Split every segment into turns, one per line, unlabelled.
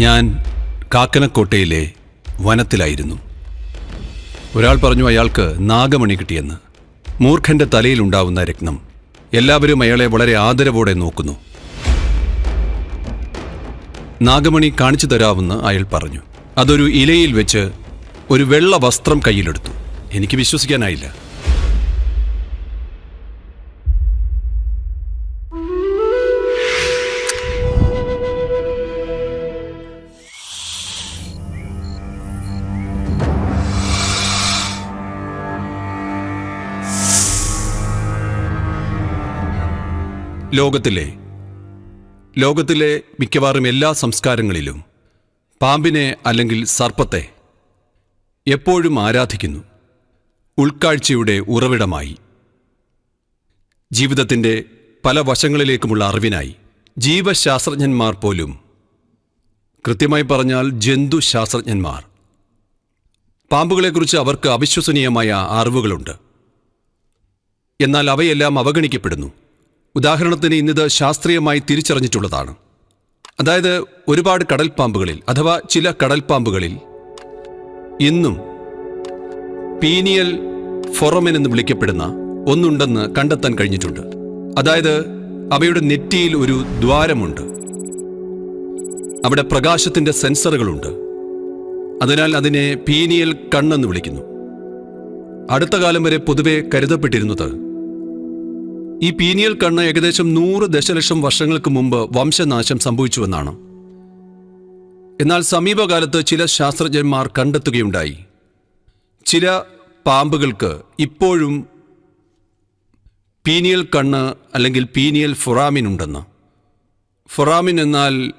ഞാൻ കാക്കനക്കോട്ടയിലെ വനത്തിലായിരുന്നു. ഒരാൾ പറഞ്ഞു അയാൾക്ക് നാഗമണി കിട്ടിയെന്ന്. മൂർഖന്റെ തലയിലുണ്ടാവുന്ന രത്നം. എല്ലാവരും അയാളെ വളരെ ആദരവോടെ നോക്കുന്നു. നാഗമണി കാണിച്ചു തരാമെന്ന് അയാൾ പറഞ്ഞു. അതൊരു ഇലയിൽ വെച്ച് ഒരു വെള്ള വസ്ത്രം കയ്യിലെടുത്തു. എനിക്ക് വിശ്വസിക്കാനായില്ല. ലോകത്തിലെ ലോകത്തിലെ മിക്കവാറും എല്ലാ സംസ്കാരങ്ങളിലും പാമ്പിനെ അല്ലെങ്കിൽ സർപ്പത്തെ എപ്പോഴും ആരാധിക്കുന്നു. ഉൾക്കാഴ്ചയുടെ ഉറവിടമായി. ജീവിതത്തിന്റെ പല വശങ്ങളിലേക്കുമുള്ള അറിവിനായി ജീവശാസ്ത്രജ്ഞന്മാർ പോലും കൃത്യമായി പറഞ്ഞാൽ ജന്തുശാസ്ത്രജ്ഞന്മാർ. പാമ്പുകളെക്കുറിച്ച് അവർക്ക് അവിശ്വസനീയമായ അറിവുകളുണ്ട്. എന്നാൽ അവയെല്ലാം അവഗണിക്കപ്പെടുന്നു. ഉദാഹരണത്തിന് ഇന്നിത് ശാസ്ത്രീയമായി തിരിച്ചറിഞ്ഞിട്ടുള്ളതാണ്. അതായത് ഒരുപാട് കടൽപ്പാമ്പുകളിൽ അഥവാ ചില കടൽപ്പാമ്പുകളിൽ ഇന്നും പീനിയൽ ഫൊറമൻ എന്ന് വിളിക്കപ്പെടുന്ന ഒന്നുണ്ടെന്ന് കണ്ടെത്താൻ കഴിഞ്ഞിട്ടുണ്ട്. അതായത് അവയുടെ നെറ്റിയിൽ ഒരു ദ്വാരമുണ്ട്. അവിടെ പ്രകാശത്തിന്റെ സെൻസറുകളുണ്ട്. അതിനാൽ അതിനെ പീനിയൽ കണ്ണെന്ന് വിളിക്കുന്നു. അടുത്ത കാലം വരെ പൊതുവെ കരുതപ്പെട്ടിരുന്നത് ഈ പീനിയൽ കണ്ണ് ഏകദേശം നൂറ് ദശലക്ഷം വർഷങ്ങൾക്ക് മുമ്പ് വംശനാശം സംഭവിച്ചുവെന്നാണ്. എന്നാൽ സമീപകാലത്ത് ചില ശാസ്ത്രജ്ഞന്മാർ കണ്ടെത്തുകയുണ്ടായി. ചില പാമ്പുകൾക്ക് ഇപ്പോഴും പീനിയൽ കണ്ണ് അല്ലെങ്കിൽ പീനിയൽ ഫൊറാമിൻ ഉണ്ടെന്ന്. ഫൊറാമിൻ എന്നാൽ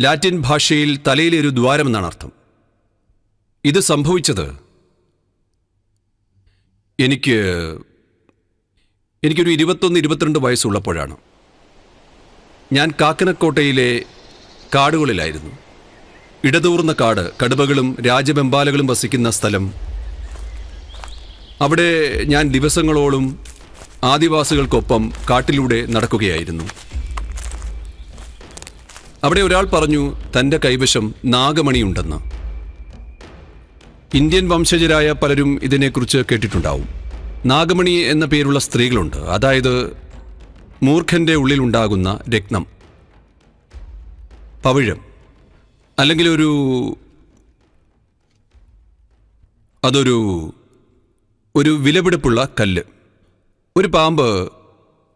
ലാറ്റിൻ ഭാഷയിൽ തലയിലെ ഒരു ദ്വാരമെന്നാണ് അർത്ഥം. ഇത് സംഭവിച്ചത് എനിക്ക് എനിക്കൊരു ഇരുപത്തൊന്ന് ഇരുപത്തിരണ്ട് വയസ്സുള്ളപ്പോഴാണ്. ഞാൻ കാക്കനക്കോട്ടയിലെ കാടുകളിലായിരുന്നു. ഇടതൂർന്ന കാട് കടുവകളും രാജബെമ്പാലകളും വസിക്കുന്ന സ്ഥലം. അവിടെ ഞാൻ ദിവസങ്ങളോളം ആദിവാസികൾക്കൊപ്പം കാട്ടിലൂടെ നടക്കുകയായിരുന്നു. അവിടെ ഒരാൾ പറഞ്ഞു തന്റെ കൈവശം നാഗമണിയുണ്ടെന്ന്. ഇന്ത്യൻ വംശജരായ പലരും ഇതിനെക്കുറിച്ച് കേട്ടിട്ടുണ്ടാവും. നാഗമണി എന്ന പേരുള്ള സ്ത്രീകളുണ്ട്. അതായത് മൂർഖന്റെ ഉള്ളിലുണ്ടാകുന്ന രക്തം പവിഴം. അല്ലെങ്കിൽ ഒരു അതൊരു ഒരു വിലപിടിപ്പുള്ള കല്ല്. ഒരു പാമ്പ്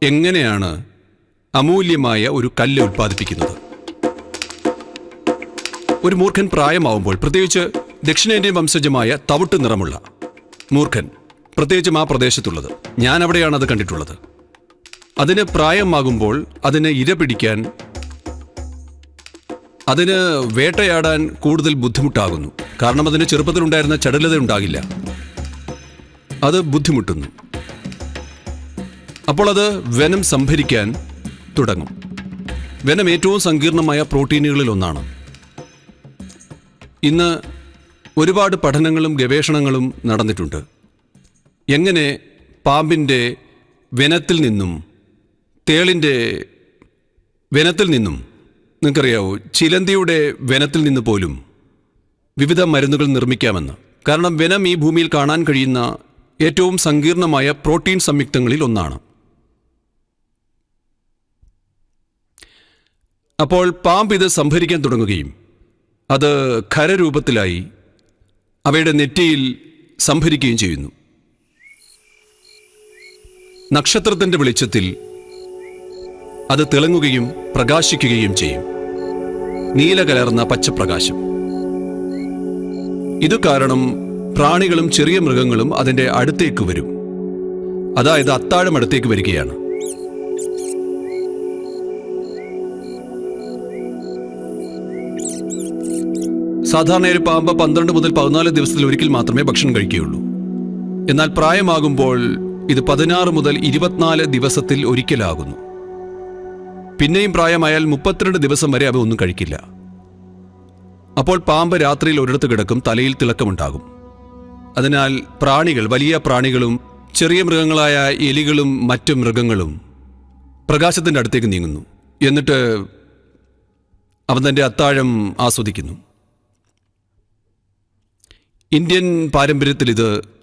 എങ്ങനെയാണ് അമൂല്യമായ ഒരു കല്ല് ഉൽപ്പാദിപ്പിക്കുന്നത്? ഒരു മൂർഖൻ പ്രായമാവുമ്പോൾ പ്രത്യേകിച്ച് ദക്ഷിണേന്ത്യൻ വംശജമായ തവിട്ട് നിറമുള്ള മൂർഖൻ. പ്രത്യേകിച്ചും ആ പ്രദേശത്തുള്ളത്. ഞാൻ അവിടെയാണ് അത് കണ്ടിട്ടുള്ളത്. അതിന് പ്രായമാകുമ്പോൾ അതിനെ ഇര പിടിക്കാൻ അതിന് വേട്ടയാടാൻ കൂടുതൽ ബുദ്ധിമുട്ടാകുന്നു. കാരണം അതിന് ചെറുപ്പത്തിലുണ്ടായിരുന്ന ചടുലത ഉണ്ടാകില്ല. അത് ബുദ്ധിമുട്ടുന്നു. അപ്പോൾ അത് വെനം സംഭരിക്കാൻ തുടങ്ങും. വെനം ഏറ്റവും സങ്കീർണമായ പ്രോട്ടീനുകളിൽ ഒന്നാണ്. ഇന്ന് ഒരുപാട് പഠനങ്ങളും ഗവേഷണങ്ങളും നടന്നിട്ടുണ്ട്. എങ്ങനെ പാമ്പിന്റെ വനത്തിൽ നിന്നും തേളിന്റെ വനത്തിൽ നിന്നും നിങ്ങൾക്കറിയാവോ ചിലന്തിയുടെ വനത്തിൽ നിന്ന് പോലും വിവിധ മരുന്നുകൾ നിർമ്മിക്കാമെന്ന്. കാരണം വനം ഈ ഭൂമിയിൽ കാണാൻ കഴിയുന്ന ഏറ്റവും സങ്കീർണമായ പ്രോട്ടീൻ സംയുക്തങ്ങളിൽ ഒന്നാണ്. അപ്പോൾ പാമ്പ് ഇത് സംഭരിക്കാൻ തുടങ്ങുകയും അത് ഖരരൂപത്തിലായി അവയുടെ നെറ്റിയിൽ സംഭരിക്കുകയും ചെയ്യുന്നു. നക്ഷത്രത്തിന്റെ വെളിച്ചത്തിൽ അത് തിളങ്ങുകയും പ്രകാശിക്കുകയും ചെയ്യും. നീല കലർന്ന പച്ചപ്രകാശം. ഇതു കാരണം പ്രാണികളും ചെറിയ മൃഗങ്ങളും അതിന്റെ അടുത്തേക്ക് വരും. അതായത് അത്താഴം അടുത്തേക്ക് വരികയാണ്. സാധാരണ ഒരു പാമ്പ് പന്ത്രണ്ട് മുതൽ പതിനാല് ദിവസത്തിൽ ഒരിക്കൽ മാത്രമേ ഭക്ഷണം കഴിക്കുകയുള്ളൂ. എന്നാൽ പ്രായമാകുമ്പോൾ ഇത് പതിനാറ് മുതൽ ഇരുപത്തിനാല് ദിവസത്തിൽ ഒരിക്കലാകുന്നു. പിന്നെയും പ്രായമായാൽ മുപ്പത്തിരണ്ട് ദിവസം വരെ അവ ഒന്നും കഴിക്കില്ല. അപ്പോൾ പാമ്പ് രാത്രിയിൽ ഒരിടത്ത് കിടക്കും തലയിൽ തിളക്കമുണ്ടാകും. അതിനാൽ പ്രാണികൾ വലിയ പ്രാണികളും ചെറിയ മൃഗങ്ങളായ എലികളും മറ്റു മൃഗങ്ങളും പ്രകാശത്തിന്റെ അടുത്തേക്ക് നീങ്ങുന്നു. എന്നിട്ട് അവൻ തന്റെ അത്താഴം ആസ്വദിക്കുന്നു. ഇന്ത്യൻ പാരമ്പര്യത്തിൽ ഇത്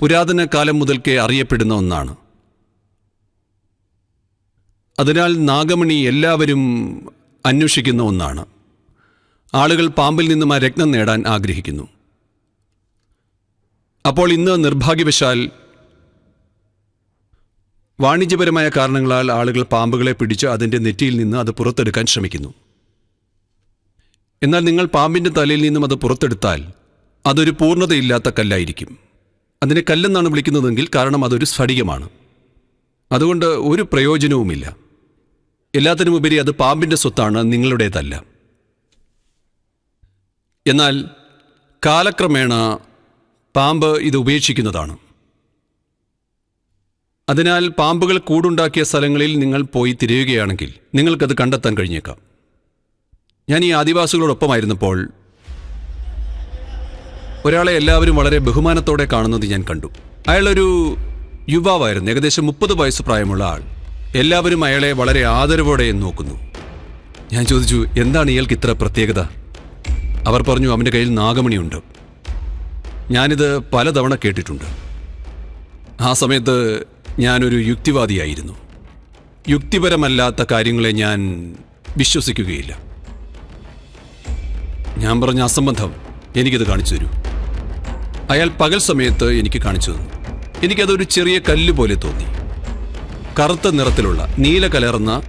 പുരാതന കാലം മുതൽക്കേ അറിയപ്പെടുന്ന ഒന്നാണ്. അതിനാൽ നാഗമണി എല്ലാവരും അന്വേഷിക്കുന്ന ഒന്നാണ്. ആളുകൾ പാമ്പിൽ നിന്നും ആ രത്നം നേടാൻ ആഗ്രഹിക്കുന്നു. അപ്പോൾ ഇന്ന് നിർഭാഗ്യവശാൽ വാണിജ്യപരമായ കാരണങ്ങളാൽ ആളുകൾ പാമ്പുകളെ പിടിച്ച് അതിന്റെ നെറ്റിയിൽ നിന്ന് അത് പുറത്തെടുക്കാൻ ശ്രമിക്കുന്നു. എന്നാൽ നിങ്ങൾ പാമ്പിന്റെ തലയിൽ നിന്നും അത് പുറത്തെടുത്താൽ അതൊരു പൂർണതയില്ലാത്ത കല്ലായിരിക്കും. അതിനെ കല്ലെന്നാണ് വിളിക്കുന്നതെങ്കിൽ കാരണം അതൊരു സ്ഫടികമാണ്. അതുകൊണ്ട് ഒരു പ്രയോജനവുമില്ല. എല്ലാത്തിനുമുപരി അത് പാമ്പിന്റെ സ്വത്താണ് നിങ്ങളുടേതല്ല. എന്നാൽ കാലക്രമേണ പാമ്പ് ഇത് ഉപേക്ഷിക്കുന്നതാണ്. അതിനാൽ പാമ്പുകൾ കൂടുണ്ടാക്കിയ സ്ഥലങ്ങളിൽ നിങ്ങൾ പോയി തിരയുകയാണെങ്കിൽ നിങ്ങൾക്കത് കണ്ടെത്താൻ കഴിഞ്ഞേക്കാം. ഞാൻ ഈ ആദിവാസികളോടൊപ്പമായിരുന്നപ്പോൾ ഒരാളെ എല്ലാവരും വളരെ ബഹുമാനത്തോടെ കാണുന്നത് ഞാൻ കണ്ടു. അയാളൊരു യുവാവായിരുന്നു. ഏകദേശം മുപ്പത് വയസ്സ് പ്രായമുള്ള ആൾ. എല്ലാവരും അയാളെ വളരെ ആദരവോടെ നോക്കുന്നു. ഞാൻ ചോദിച്ചു എന്താണ് ഇയാൾക്ക് ഇത്ര പ്രത്യേകത? അവർ പറഞ്ഞു അവന്റെ കയ്യിൽ നാഗമണിയുണ്ട്. ഞാനിത് പലതവണ കേട്ടിട്ടുണ്ട്. ആ സമയത്ത് ഞാനൊരു യുക്തിവാദിയായിരുന്നു. യുക്തിപരമല്ലാത്ത കാര്യങ്ങളെ ഞാൻ വിശ്വസിക്കുകയില്ല. ഞാൻ പറഞ്ഞ അസംബന്ധം എനിക്കിത് കാണിച്ചു തരൂ. അയാൾ പകൽ സമയത്ത് എനിക്ക് കാണിച്ചു തന്നു. എനിക്കതൊരു ചെറിയ കല്ല് പോലെ തോന്നി. കറുത്ത നിറത്തിലുള്ള നീല കലർന്ന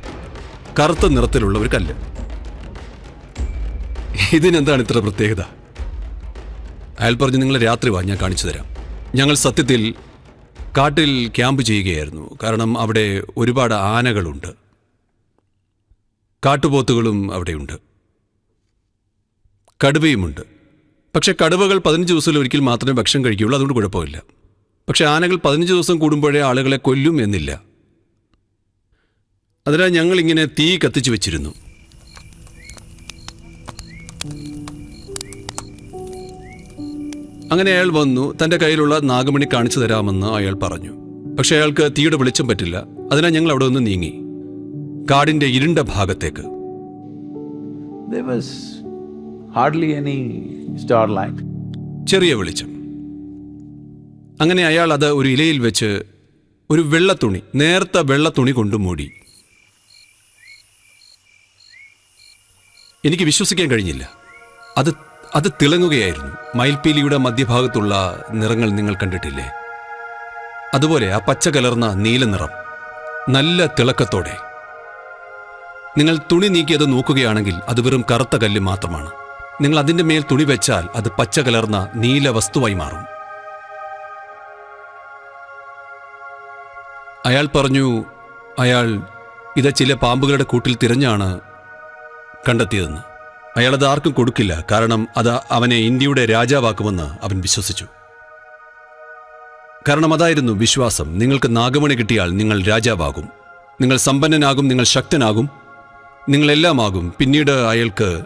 കറുത്ത നിറത്തിലുള്ള ഒരു കല്ല്. ഇതിനെന്താണ് ഇത്ര പ്രത്യേകത? അയാൾ പറഞ്ഞു നിങ്ങളെ രാത്രി വാ ഞാൻ കാണിച്ചു തരാം. ഞങ്ങൾ സത്യത്തിൽ കാട്ടിൽ ക്യാമ്പ് ചെയ്യുകയായിരുന്നു. കാരണം അവിടെ ഒരുപാട് ആനകളുണ്ട്. കാട്ടുപോത്തുകളും അവിടെയുണ്ട്. കടുവയുമുണ്ട്. പക്ഷേ കടുവകൾ പതിനഞ്ച് ദിവസത്തിൽ ഒരിക്കൽ മാത്രമേ ഭക്ഷണം കഴിക്കുകയുള്ളൂ അതുകൊണ്ട് കുഴപ്പമില്ല. പക്ഷേ ആനകൾ പതിനഞ്ച് ദിവസം കൂടുമ്പോഴേ ആളുകളെ കൊല്ലും എന്നില്ല. അതിനാൽ ഞങ്ങളിങ്ങനെ തീ കത്തിച്ചു വെച്ചിരുന്നു. അങ്ങനെ അയാൾ വന്നു തന്റെ കയ്യിലുള്ള നാഗമണി കാണിച്ചു തരാമെന്ന് അയാൾ പറഞ്ഞു. പക്ഷേ അയാൾക്ക് തീയുടെ വെളിച്ചം പറ്റില്ല അതിനാൽ ഞങ്ങൾ അവിടെ നിന്ന് നീങ്ങി. കാടിന്റെ ഇരുണ്ട ഭാഗത്തേക്ക്.
There any starlight.
ചെറിയ വെളിച്ചം. അങ്ങനെ അയാൾ അത് ഒരു ഇലയിൽ വെച്ച് ഒരു വെള്ളത്തുണി നേർത്ത വെള്ളത്തുണി കൊണ്ട് മൂടി. എനിക്ക് വിശ്വസിക്കാൻ കഴിഞ്ഞില്ല. അത് അത് തിളങ്ങുകയായിരുന്നു. മയിൽപ്പീലിയുടെ മധ്യഭാഗത്തുള്ള നിറങ്ങൾ നിങ്ങൾ കണ്ടിട്ടില്ലേ? അതുപോലെ ആ പച്ച കലർന്ന നീല നിറം. നല്ല തിളക്കത്തോടെ. നിങ്ങൾ തുണി നീക്കി അത് നോക്കുകയാണെങ്കിൽ അത് വെറും കറുത്ത കല്ല് മാത്രമാണ്. നിങ്ങൾ അതിന്റെ മേൽ തുണി വെച്ചാൽ അത് പച്ച കലർന്ന നീല വസ്തുവായി മാറും. അയാൾ പറഞ്ഞു അയാൾ ഇത് ചില പാമ്പുകളുടെ കൂട്ടിൽ തിരഞ്ഞാണ് കണ്ടെത്തിയതെന്ന്. അയാൾ അത് ആർക്കും കൊടുക്കില്ല കാരണം അത് അവനെ ഇന്ത്യയുടെ രാജാവാക്കുമെന്ന് അവൻ വിശ്വസിച്ചു. കാരണം അതായിരുന്നു വിശ്വാസം. നിങ്ങൾക്ക് നാഗമണി കിട്ടിയാൽ നിങ്ങൾ രാജാവാകും. നിങ്ങൾ സമ്പന്നനാകും നിങ്ങൾ ശക്തനാകും നിങ്ങളെല്ലാമാകും. പിന്നീട് അയാൾക്ക്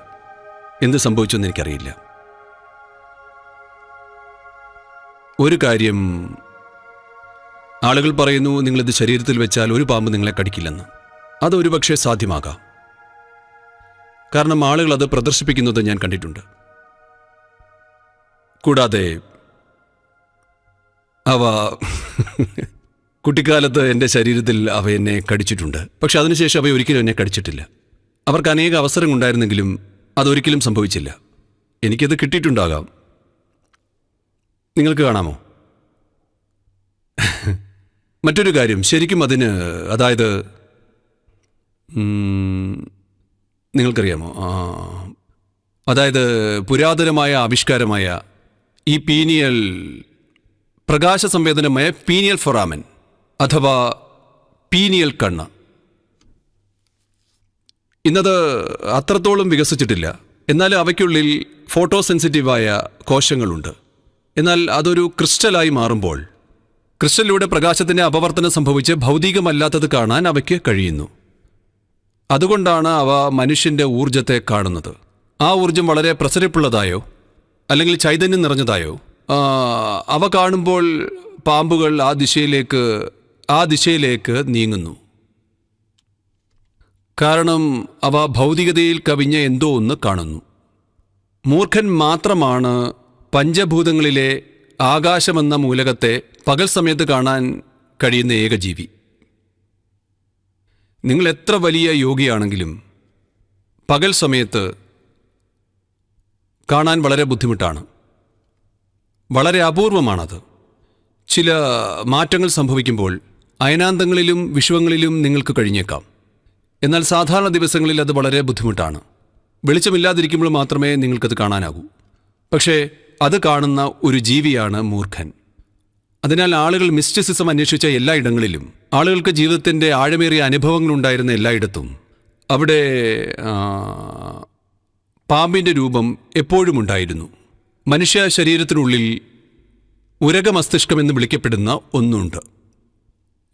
എന്ത് സംഭവിച്ചെന്ന് എനിക്കറിയില്ല. ഒരു കാര്യം ആളുകൾ പറയുന്നു നിങ്ങളിത് ശരീരത്തിൽ വെച്ചാൽ ഒരു പാമ്പ് നിങ്ങളെ കടിക്കില്ലെന്ന്. അത് ഒരുപക്ഷെ സാധ്യമാകാം. കാരണം ആളുകൾ അത് പ്രദർശിപ്പിക്കുന്നത് ഞാൻ കണ്ടിട്ടുണ്ട്. കൂടാതെ അവ കുട്ടിക്കാലത്ത് എന്റെ ശരീരത്തിൽ അവ എന്നെ കടിച്ചിട്ടുണ്ട്. പക്ഷെ അതിനുശേഷം അവ ഒരിക്കലും എന്നെ കടിച്ചിട്ടില്ല. അവർക്ക് അനേക അവസരങ്ങളുണ്ടായിരുന്നെങ്കിലും അതൊരിക്കലും സംഭവിച്ചില്ല. എനിക്കത് കിട്ടിയിട്ടുണ്ടാകാം. നിങ്ങൾക്ക് കാണാമോ? മറ്റൊരു കാര്യം ശരിക്കും അതിന് അതായത് നിങ്ങൾക്കറിയാമോ? അതായത് പുരാതനമായ ആവിഷ്കാരമായ ഈ പീനിയൽ പ്രകാശ സംവേദനമായ പീനിയൽ ഫൊറാമൻ അഥവാ പീനിയൽ കണ്ണ്. ഇന്നത് അത്രത്തോളം വികസിച്ചിട്ടില്ല. എന്നാൽ അവയ്ക്കുള്ളിൽ ഫോട്ടോ സെൻസിറ്റീവായ കോശങ്ങളുണ്ട്. എന്നാൽ അതൊരു ക്രിസ്റ്റലായി മാറുമ്പോൾ ക്രിസ്റ്റലിലൂടെ പ്രകാശത്തിന്റെ അപവർത്തനം സംഭവിച്ച് ഭൗതികമല്ലാത്തത് കാണാൻ അവയ്ക്ക് കഴിയുന്നു. അതുകൊണ്ടാണ് അവ മനുഷ്യന്റെ ഊർജത്തെ കാണുന്നത്. ആ ഊർജം വളരെ പ്രസരിപ്പുള്ളതായോ അല്ലെങ്കിൽ ചൈതന്യം നിറഞ്ഞതായോ അവ കാണുമ്പോൾ പാമ്പുകൾ ആ ദിശയിലേക്ക് ആ ദിശയിലേക്ക് നീങ്ങുന്നു. കാരണം അവ ഭൗതികതയിൽ കവിഞ്ഞ എന്തോ ഒന്ന് കാണുന്നു. മൂർഖൻ മാത്രമാണ് പഞ്ചഭൂതങ്ങളിലെ ആകാശമെന്ന മൂലകത്തെ പകൽ സമയത്ത് കാണാൻ കഴിയുന്ന ഏക ജീവി. നിങ്ങൾ എത്ര വലിയ യോഗിയാണെങ്കിലും പകൽ സമയത്ത് കാണാൻ വളരെ ബുദ്ധിമുട്ടാണ്. വളരെ അപൂർവമാണത്. ചില മാറ്റങ്ങൾ സംഭവിക്കുമ്പോൾ അയനാന്തങ്ങളിലും വിശ്വങ്ങളിലും നിങ്ങൾക്ക് കഴിഞ്ഞേക്കാം. എന്നാൽ സാധാരണ ദിവസങ്ങളിൽ അത് വളരെ ബുദ്ധിമുട്ടാണ്. വെളിച്ചമില്ലാതിരിക്കുമ്പോൾ മാത്രമേ നിങ്ങൾക്കത് കാണാനാകൂ. പക്ഷേ അത് കാണുന്ന ഒരു ജീവിയാണ് മൂർഖൻ. അതിനാൽ ആളുകൾ മിസ്റ്റിസിസം അന്വേഷിച്ച എല്ലായിടങ്ങളിലും ആളുകൾക്ക് ജീവിതത്തിന്റെ ആഴമേറിയ അനുഭവങ്ങൾ ഉണ്ടായിരുന്ന എല്ലായിടത്തും അവിടെ പാമ്പിന്റെ രൂപം എപ്പോഴും ഉണ്ടായിരുന്നു. മനുഷ്യ ശരീരത്തിനുള്ളിൽ ഉരക മസ്തിഷ്കം എന്ന് വിളിക്കപ്പെടുന്ന ഒന്നുണ്ട്.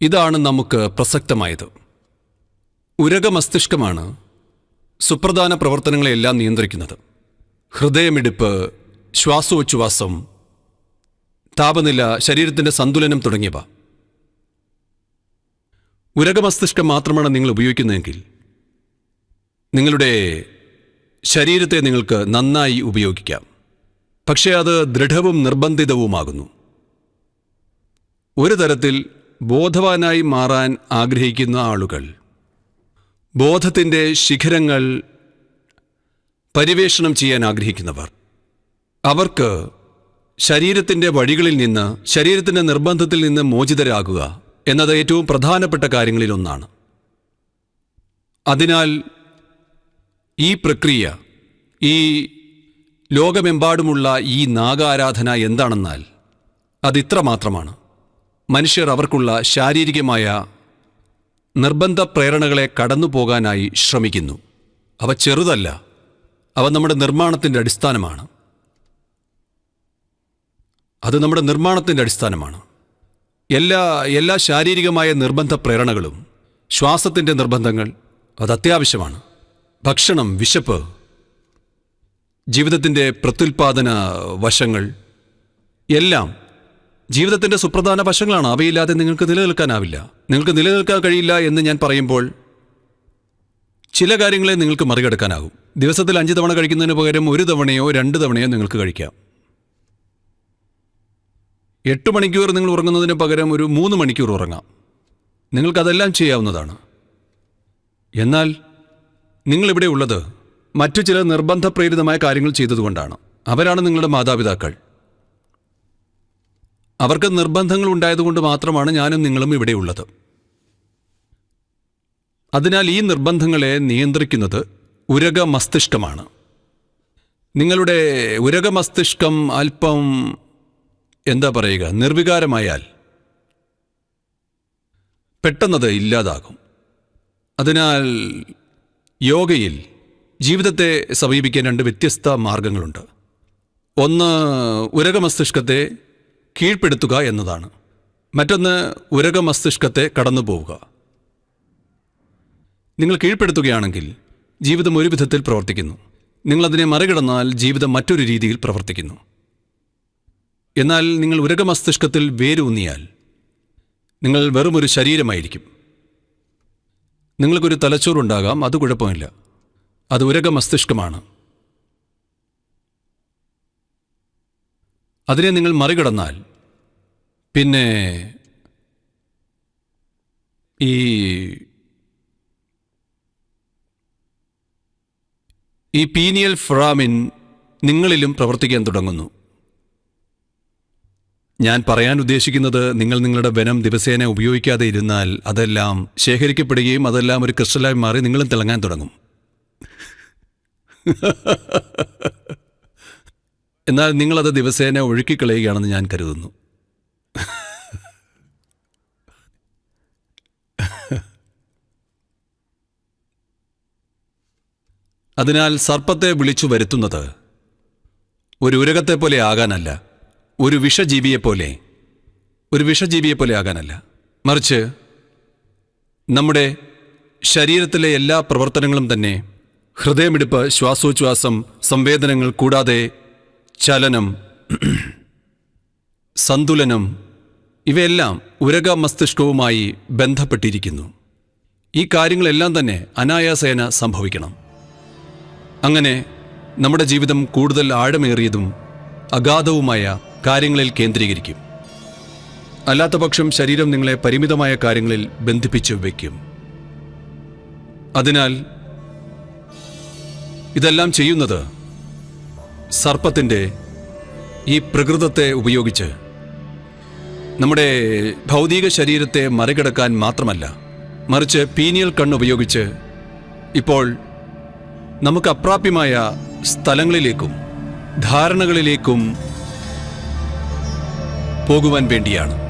ഇതാണ് നമുക്ക് പ്രസക്തമായത്. ഉരക മസ്തിഷ്കമാണ് സുപ്രധാന പ്രവർത്തനങ്ങളെല്ലാം നിയന്ത്രിക്കുന്നത്. ഹൃദയമിടിപ്പ് ശ്വാസോച്ഛ്വാസം താപനില ശരീരത്തിന്റെ സന്തുലനം തുടങ്ങിയവ. ഉരകമസ്തിഷ്കം മാത്രമാണ് നിങ്ങൾ ഉപയോഗിക്കുന്നതെങ്കിൽ നിങ്ങളുടെ ശരീരത്തെ നിങ്ങൾക്ക് നന്നായി ഉപയോഗിക്കാം. പക്ഷേ അത് ദൃഢവും നിർബന്ധിതവുമാകുന്നു. ഒരു തരത്തിൽ ബോധവാനായി മാറാൻ ആഗ്രഹിക്കുന്ന ആളുകൾ ബോധത്തിന്റെ ശിഖരങ്ങൾ പരിവേഷണം ചെയ്യാൻ ആഗ്രഹിക്കുന്നവർ. അവർക്ക് ശരീരത്തിന്റെ വഴികളിൽ നിന്ന് ശരീരത്തിന്റെ നിർബന്ധത്തിൽ നിന്ന് മോചിതരാകുക എന്നത് ഏറ്റവും പ്രധാനപ്പെട്ട കാര്യങ്ങളിലൊന്നാണ് അതിനാൽ ഈ പ്രക്രിയ ഈ ലോകമെമ്പാടുമുള്ള ഈ നാഗാരാധന എന്താണെന്നാൽ അതിത്ര മാത്രമാണ് മനുഷ്യർ അവർക്കുള്ള ശാരീരികമായ നിർബന്ധ പ്രേരണകളെ കടന്നു പോകാനായി ശ്രമിക്കുന്നു. അവ ചെറുതല്ല. അവ നമ്മുടെ നിർമ്മാണത്തിന്റെ അടിസ്ഥാനമാണ്. അത് നമ്മുടെ നിർമ്മാണത്തിന്റെ അടിസ്ഥാനമാണ്. എല്ലാ എല്ലാ ശാരീരികമായ നിർബന്ധ പ്രേരണകളും ശ്വാസത്തിന്റെ നിർബന്ധങ്ങൾ അത് അത്യാവശ്യമാണ്. ഭക്ഷണം വിശപ്പ് ജീവിതത്തിന്റെ പ്രത്യുൽപാദന വശങ്ങൾ എല്ലാം ജീവിതത്തിന്റെ സുപ്രധാന വശങ്ങളാണ്. അവയില്ലാതെ നിങ്ങൾക്ക് നിലനിൽക്കാനാവില്ല. നിങ്ങൾക്ക് നിലനിൽക്കാൻ കഴിയില്ല എന്ന് ഞാൻ പറയുമ്പോൾ ചില കാര്യങ്ങളെ നിങ്ങൾക്ക് മറികടക്കാനാകും. ദിവസത്തിൽ അഞ്ച് തവണ കഴിക്കുന്നതിന് പകരം ഒരു തവണയോ രണ്ട് തവണയോ നിങ്ങൾക്ക് കഴിക്കാം. എട്ട് മണിക്കൂർ നിങ്ങൾ ഉറങ്ങുന്നതിന് പകരം ഒരു മൂന്ന് മണിക്കൂർ ഉറങ്ങാം. നിങ്ങൾക്കതെല്ലാം ചെയ്യാവുന്നതാണ്. എന്നാൽ നിങ്ങളിവിടെ ഉള്ളത് മറ്റു ചില നിർബന്ധപ്രേരിതമായ കാര്യങ്ങൾ ചെയ്തതുകൊണ്ടാണ്. അവരാണ് നിങ്ങളുടെ മാതാപിതാക്കൾ. അവർക്ക് നിർബന്ധങ്ങൾ ഉണ്ടായതുകൊണ്ട് മാത്രമാണ് ഞാനും നിങ്ങളും ഇവിടെ ഉള്ളത് അതിനാൽ ഈ നിർബന്ധങ്ങളെ നിയന്ത്രിക്കുന്നത് ഉരക മസ്തിഷ്കമാണ് നിങ്ങളുടെ ഉരക മസ്തിഷ്കം അല്പം എന്താ പറയുക നിർവികാരമായാൽ പെട്ടെന്നത് ഇല്ലാതാകും. അതിനാൽ യോഗയിൽ ജീവിതത്തെ സമീപിക്കാൻ രണ്ട് വ്യത്യസ്ത മാർഗങ്ങളുണ്ട്. ഒന്ന് ഉരക മസ്തിഷ്കത്തെ കീഴ്പ്പെടുത്തുക എന്നതാണ്. മറ്റൊന്ന് ഉരക മസ്തിഷ്കത്തെ കടന്നു പോവുക നിങ്ങൾ കീഴ്പ്പെടുത്തുകയാണെങ്കിൽ ജീവിതം ഒരു വിധത്തിൽ പ്രവർത്തിക്കുന്നു. നിങ്ങളതിനെ മറികടന്നാൽ ജീവിതം മറ്റൊരു രീതിയിൽ പ്രവർത്തിക്കുന്നു. എന്നാൽ നിങ്ങൾ ഉരക മസ്തിഷ്കത്തിൽ വേരൂന്നിയാൽ നിങ്ങൾ വെറുമൊരു ശരീരമായിരിക്കും. നിങ്ങൾക്കൊരു തലച്ചോറുണ്ടാകാം അത് കുഴപ്പമില്ല. അത് ഉരക മസ്തിഷ്കമാണ്. അതിനെ നിങ്ങൾ മറികടന്നാൽ. പിന്നെ ഈ ഈ പീനിയൽ ഫ്രാമിൻ നിങ്ങളിലും പ്രവർത്തിക്കാൻ തുടങ്ങുന്നു. ഞാൻ പറയാൻ ഉദ്ദേശിക്കുന്നത് നിങ്ങൾ നിങ്ങളുടെ വനം ദിവസേന ഉപയോഗിക്കാതെ ഇരുന്നാൽ അതെല്ലാം ശേഖരിക്കപ്പെടുകയും അതെല്ലാം ഒരു ക്രിസ്റ്റലായി മാറി നിങ്ങളും തിളങ്ങാൻ തുടങ്ങും. എന്നാൽ നിങ്ങളത് ദിവസേന ഒഴുക്കിക്കളയുകയാണെന്ന് ഞാൻ കരുതുന്നു. അതിനാൽ സർപ്പത്തെ വിളിച്ചു വരുത്തുന്നത് ഒരു ഉരകത്തെ പോലെ ആകാനല്ല ഒരു വിഷജീവിയെപ്പോലെ ഒരു വിഷജീവിയെപ്പോലെ ആകാനല്ല. മറിച്ച് നമ്മുടെ ശരീരത്തിലെ എല്ലാ പ്രവർത്തനങ്ങളും തന്നെ ഹൃദയമിടിപ്പ് ശ്വാസോച്ഛ്വാസം സംവേദനങ്ങൾ കൂടാതെ ചലനം സന്തുലനം ഇവയെല്ലാം ഉരക മസ്തിഷ്കവുമായി ബന്ധപ്പെട്ടിരിക്കുന്നു. ഈ കാര്യങ്ങളെല്ലാം തന്നെ അനായാസേന സംഭവിക്കണം. അങ്ങനെ നമ്മുടെ ജീവിതം കൂടുതൽ ആഴമേറിയതും അഗാധവുമായ കാര്യങ്ങളിൽ കേന്ദ്രീകരിക്കും. അല്ലാത്തപക്ഷം ശരീരം നിങ്ങളെ പരിമിതമായ കാര്യങ്ങളിൽ ബന്ധിപ്പിച്ചു വയ്ക്കും അതിനാൽ ഇതെല്ലാം ചെയ്യുന്നത് സർപ്പത്തിന്റെ ഈ പ്രകൃതത്തെ ഉപയോഗിച്ച് നമ്മുടെ ഭൗതിക ശരീരത്തെ മറികടക്കാൻ മാത്രമല്ല മറിച്ച് പീനിയൽ കണ്ണ് ഉപയോഗിച്ച് ഇപ്പോൾ നമുക്ക് അപ്രാപ്യമായ സ്ഥലങ്ങളിലേക്കും ധാരണകളിലേക്കും പോകുവാൻ വേണ്ടിയാണ്.